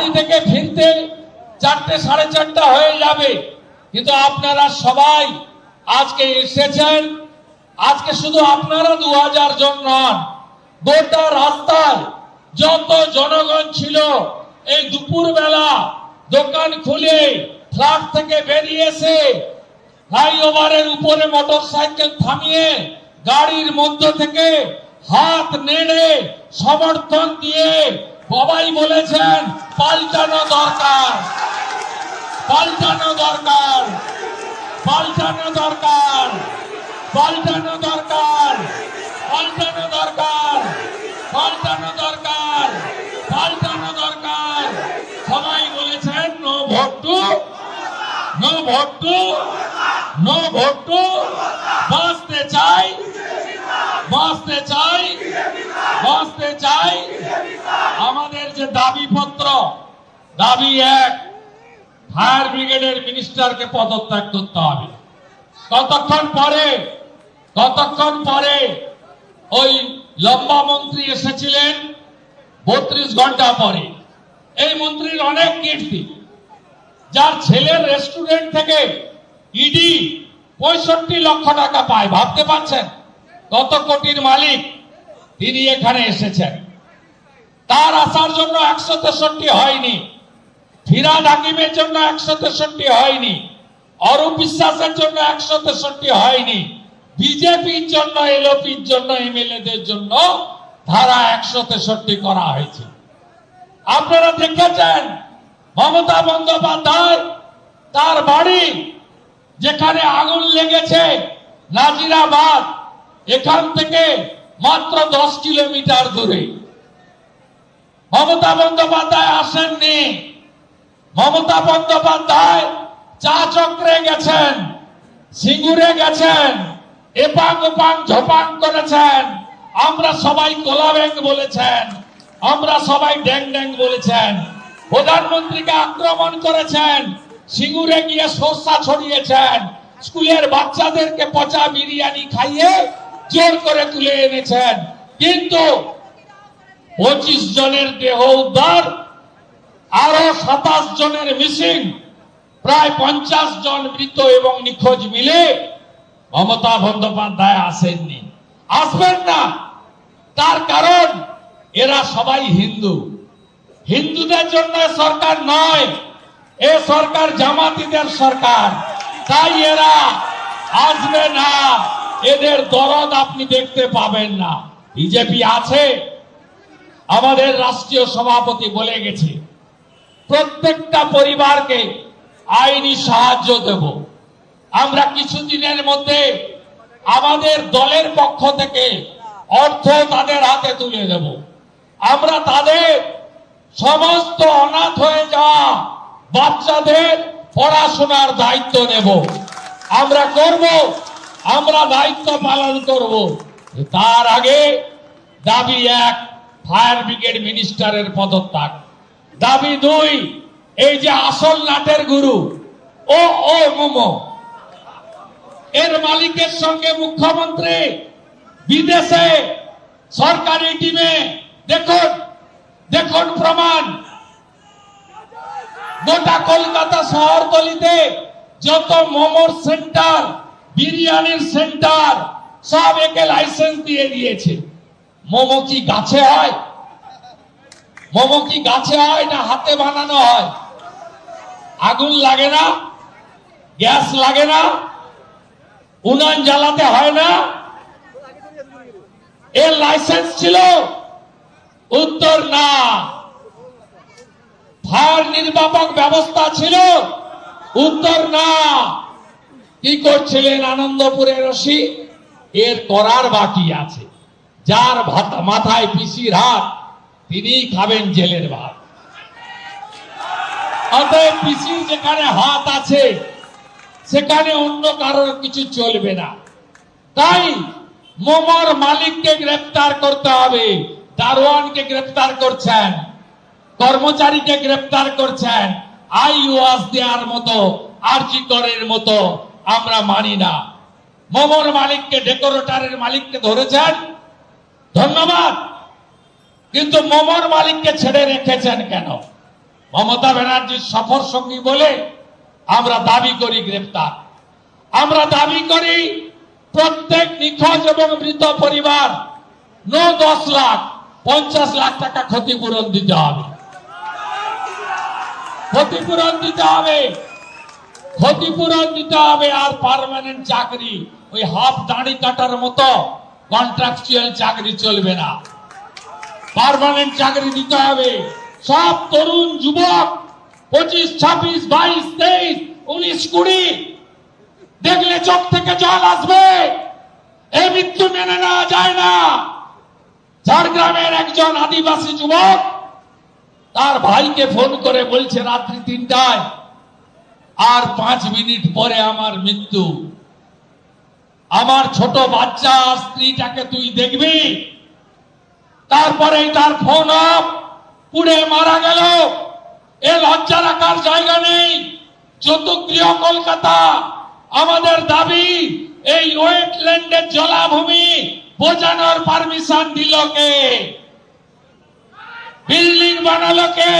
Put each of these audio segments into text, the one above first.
বাড়ি থেকে ফিরতে চারটে, সাড়ে চারটা হয়ে যাবে। কিন্তু আপনারা সবাই আজকে এসেছেন। আজকে শুধু আপনারা দু হাজার জন নন, গোটা রাস্তায় যত জনগণ ছিল, এই দুপুর বেলা দোকান খুলে ফ্ল্যাট থেকে বেরিয়েছে ফ্লাইওভারের উপরে মোটর সাইকেল থামিয়ে গাড়ির মধ্য থেকে হাত নেড়ে সমর্থন দিয়ে সবাই বলেছেন, পাল্টানো দরকার। পাল্টানো দরকার। পাল্টানো দরকার। পাল্টানো দরকার। পাল্টানো দরকার। পাল্টানো দরকার। পাল্টানো দরকার। সবাই বলেছেন, no vote to no vote to no vote to বাঁচতে চাই। বাঁচতে চাই বাঁচতে চাই। আমাদের যে দাবিপত্র, দাবি এক, ফায়ার ব্রিগেডের মিনিস্টারকে পদত্যাগ করতে হবে। কতক্ষণ পরে কতক্ষণ পরে ওই লম্বা মন্ত্রী এসেছিলেন? বত্রিশ ঘণ্টা পরে। এই মন্ত্রীর অনেক কীর্তি। যার ছেলের রেস্টুরেন্ট থেকে ইডি পঁয়ষট্টি লক্ষ টাকা পায়, ভাবতে পারছেন? কত কোটির মালিক তিনি এখানে এসেছেন। তার আসার জন্য একশো তেষট্টি হয়নি। ফিরাদ হাকিমের জন্য একশো তেষট্টি হয়নি। অরূপ বিশ্বাসের জন্য একশো তেষট্টি হয়নি। বিজেপির জন্য, এলপির জন্য, এমএলএদের জন্য ধারা একশো তেষট্টি করা হয়েছে। আপনারা দেখেছেন মমতা বন্দ্যোপাধ্যায় তার বাড়ি যেখানে আগুন লেগেছে, নাজিরাবাদ। এখান থেকে মাত্র দশ কিলোমিটার দূরে। মমতা বন্দ্যোপাধ্যায় আসেননি। মমতা বন্দ্যোপাধ্যায় চা চক্রে গেছেন, সিঙ্গুরে গেছেন, এপাং ওপাং ঝপাং করেছেন, আমরা সবাই কোলা ব্যাংক বলেছেন, আমরা সবাই ড্যাং ড্যাং বলেছেন, প্রধানমন্ত্রীকে আক্রমণ করেছেন, সিঙ্গুরে গিয়ে সর্ষা ছড়িয়েছেন, স্কুলের বাচ্চাদেরকে পচা বিরিয়ানি খাইয়ে জোর করে তুলে এনেছেন। কিন্তু পঁচিশ জনের দেহ উদ্ধার, আরও সাতাশ জনের মিসিং, প্রায় পঞ্চাশ জন মৃত এবং নিখোঁজ মিলে মমতা বন্দ্যোপাধ্যায় আসেননি। আসবেন না। তার কারণ, এরা সবাই হিন্দু। হিন্দুদের জন্য সরকার নয়, এ সরকার জামাতিদের সরকার। তাই এরা আসবে না। এদের দরদ আপনি দেখতে পাবেন না। বিজেপি আছে, আমাদের রাষ্ট্রীয় সভাপতি বলে গেছে। প্রত্যেকটা পরিবারকে আইনি সাহায্য দেব। আমরা কিছুদিনের মধ্যে আমাদের দলের পক্ষ থেকে অর্থ তাদের হাতে তুলে দেব। আমরা তাদের সমস্ত অনাথ হয়ে যাওয়া বাচ্চাদের পড়াশোনার দায়িত্ব নেব। আমরা করব আমরা দায়িত্ব পালন করব। তার আগে দাবি এক, ফায়ার ব্রিগেড মিনিস্টারের পদত্যাগ। দাবি দুই, এই যে আসল নাটের গুরু, ও ও, মোমো, এর মালিকের সঙ্গে মুখ্যমন্ত্রী বিদেশে সরকারি টিমে, দেখুন দেখুন প্রমাণ। গোটা কলকাতা শহরতলিতে যত মোমোর সেন্টার বিরিয়ানির সেন্টার সব একে লাইসেন্স দিয়ে দিয়েছে। মোমো কি গাছে হয়? মোমো কি গাছে হয় না হাতে বানানো হয়? আগুন লাগে না? গ্যাস লাগে না? উনান জ্বালাতে হয় না? এর লাইসেন্স ছিল? উত্তর না। ফায়ার নির্বাপক ব্যবস্থা ছিল? উত্তর না। কি করছিলেন আনন্দপুরের রশি এর করার বাকি আছে। যার মাথায় পিসির হাত তিনি খাবেন জেলের ভাত। অতএব পিসির যেখানে হাত আছে, সেখানে অন্য কারোর কিছু চলবে না। তাই মোমর মালিককে গ্রেফতার করতে হবে, দারোয়ানকে গ্রেফতার করছেন, কর্মচারীকে গ্রেফতার করছেন, আই ওয়াজ দেওয়ার মতো, আরজি করের মতো আমরা মানি না। মোমর মালিককে, ডেকোরেটরের মালিককে ধরেছেন। ধন্যবাদ। কিন্তু মোমর মালিককে ছেড়ে রেখেছেন কেন? মমতা ব্যানার্জির সফর সঙ্গী বলে আমরা দাবি করি গ্রেপ্তার। আমরা দাবি করি প্রত্যেক নিখোঁজ এবং মৃত পরিবার ন দশ লাখ, পঞ্চাশ লাখ টাকা ক্ষতিপূরণ দিতে হবে। ক্ষতিপূরণ দিতে হবে। ক্ষতিপূরণ দিতে হবে আর পারমানেন্ট চাকরি, ওই হাফ দাঁড়ি কাটার মতো কন্ট্রাকচুয়াল চাকরি চলবে না। পারমানেন্ট চাকরি দিতে হবে। সব তরুণ যুবক, পঁচিশ, ছাব্বিশ, বাইশ, তেইশ, উনিশ, কুড়ি, দেখলে চোখ থেকে জল আসবে। এই মৃত্যু মেনে নেওয়া যায় না। ঝাড়গ্রামের একজন আদিবাসী যুবক, তার ভাইকে ফোন করে বলছে, রাত্রি তিনটায় আর পাঁচ মিনিট পরে আমার মৃত্যু। আমার ছোট বাচ্চা স্ত্রীটাকে তুই দেখবি? তারপরেই তার ফোন অফ পুড়ে মারা গেল। এ লজ্জা রাখার জায়গা নেই। চতুর্গৃহ কলকাতা। আমাদের দাবি, এই ওয়েটল্যান্ডের জলাভূমি বোঝানোর পারমিশন দিল কে? বিল্ডিং বানালো কে?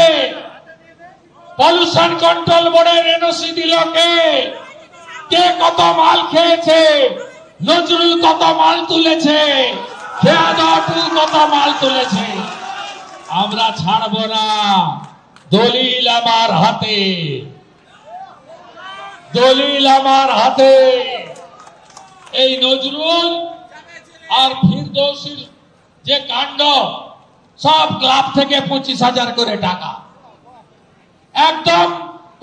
পলিউশন কন্ট্রোল বোর্ডের এনওসি দিল কে? কে কত মাল খেয়েছে? নজরুল কত মাল তুলেছে? কত মাল তুলেছে? আমরা ছাড়বো না। দলিল আমার হাতে। দলিল আমার হাতে। এই নজরুল আর ফিরদৌসির যে কাণ্ড, সব ক্লাব থেকে পঁচিশ হাজার করে টাকা। একদম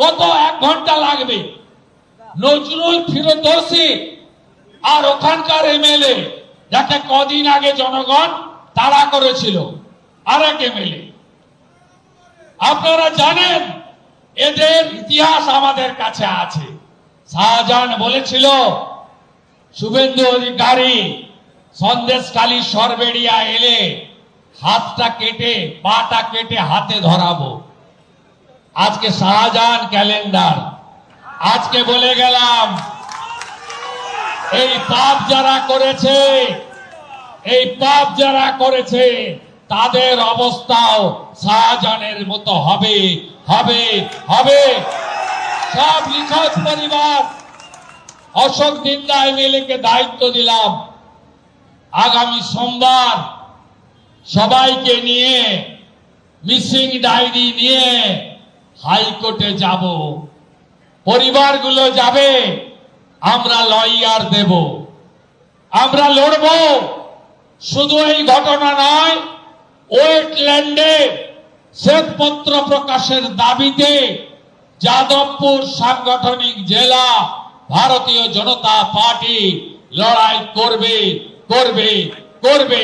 কত এক ঘণ্টা লাগবে? নজরুল ফিরদৌসি আর ওখানকার এমএলএ, যাকে কদিন আগে জনগণ তাড়া করেছিল, আরেক এমএলএ। আপনারা জানেন, এদের ইতিহাস আমাদের কাছে আছে। শাহজাহান বলেছিল, শুভেন্দু অধিকারী সন্দেশকালী সরবেড়িয়া এলে হাতটা কেটে, পাটা কেটে হাতে ধরাবো। আজকে শাহজাহান ক্যালেন্ডার। আজকে বলে গেলাম, এই পাপ যারা করেছে, এই পাপ যারা করেছে, তাদের অবস্থাও শাহজাহানের মতো হবে হবে হবে। সব নিখোঁজ পরিবার, অশোক দিন্দা এমএলএ কে দায়িত্ব দিলাম। আগামী সোমবার সবাইকে নিয়ে মিসিং ডায়েরি নিয়ে হাইকোর্টে যাব। পরিবারগুলো যাবে, আমরা লয়ার দেব। আমরা লড়ব। শুধু এই ঘটনা নয়, ওয়েটল্যান্ডে শ্বেতপত্র প্রকাশের দাবিতে যাদবপুর সাংগঠনিক জেলা ভারতীয় জনতা পার্টি লড়াই করবে করবে করবে।